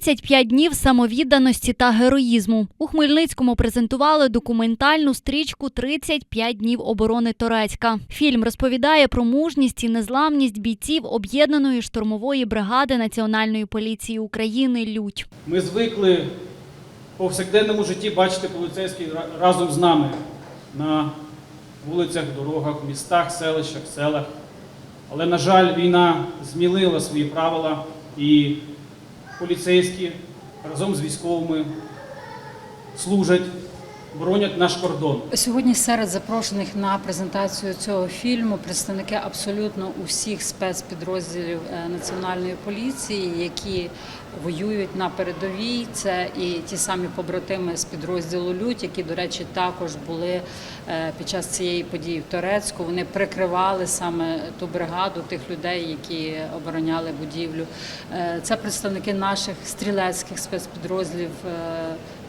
35 днів самовідданості та героїзму. У Хмельницькому презентували документальну стрічку «35 днів оборони Торецька. Фільм розповідає про мужність і незламність бійців об'єднаної штурмової бригади Національної поліції України Лють. Ми звикли в повсякденному житті бачити поліцейських ра- разом з нами на вулицях, дорогах, містах, селищах, селах. Але, на жаль, війна змінила свої правила і поліцейські разом з військовими служать, боронять наш кордон. Сьогодні серед запрошених на презентацію цього фільму представники абсолютно усіх спецпідрозділів е, національної поліції, які воюють на передовій. Це і ті самі побратими з підрозділу Лють, які, до речі, також були е, під час цієї події в Торецьку. Вони прикривали саме ту бригаду тих людей, які обороняли будівлю. Е, Це представники наших стрілецьких спецпідрозділів.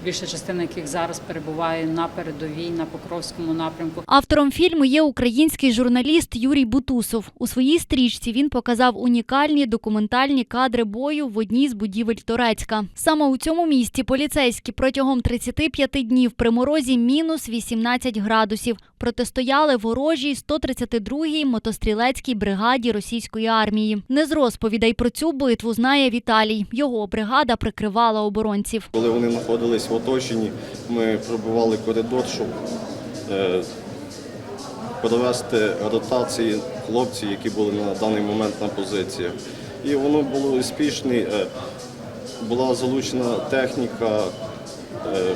Більша частина яких зараз перебуває на передовій на Покровському напрямку. Автором фільму є український журналіст Юрій Бутусов. У своїй стрічці він показав унікальні документальні кадри бою в одній з будівель Торецька. Саме у цьому місті поліцейські протягом 35 днів при морозі мінус 18 градусів протистояли ворожій 132-й мотострілецькій бригаді російської армії. Не з розповідей про цю битву знає Віталій. Його бригада прикривала оборонців. Коли вони знаходились в оточенні, ми пробивали коридор, щоб е, провести ротації хлопців, які були на даний момент на позиціях. І воно було успішне. Е, була залучена техніка е,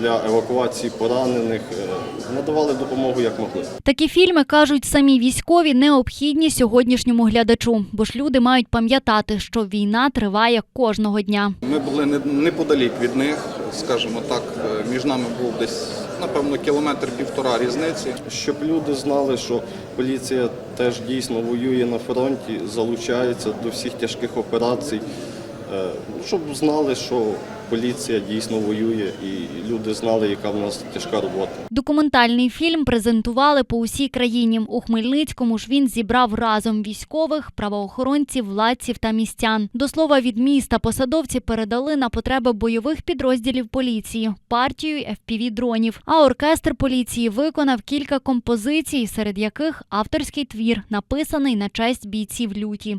для евакуації поранених, е, надавали допомогу як могли. Такі фільми кажуть самі військові необхідні сьогоднішньому глядачу, бо ж люди мають пам'ятати, що війна триває кожного дня. Ми були не- неподалік від них, скажімо так, е, між нами був десь, напевно, кілометр півтора різниці. Щоб люди знали, що поліція теж дійсно воює на фронті, залучається до всіх тяжких операцій, щоб знали, що поліція дійсно воює, і люди знали, яка в нас тяжка робота. Документальний фільм презентували по усій країні. У Хмельницькому ж він зібрав разом військових, правоохоронців, владців та містян. До слова, від міста посадовці передали на потреби бойових підрозділів поліції партію fpv дронів. А оркестр поліції виконав кілька композицій, серед яких авторський твір, написаний на честь бійців люті.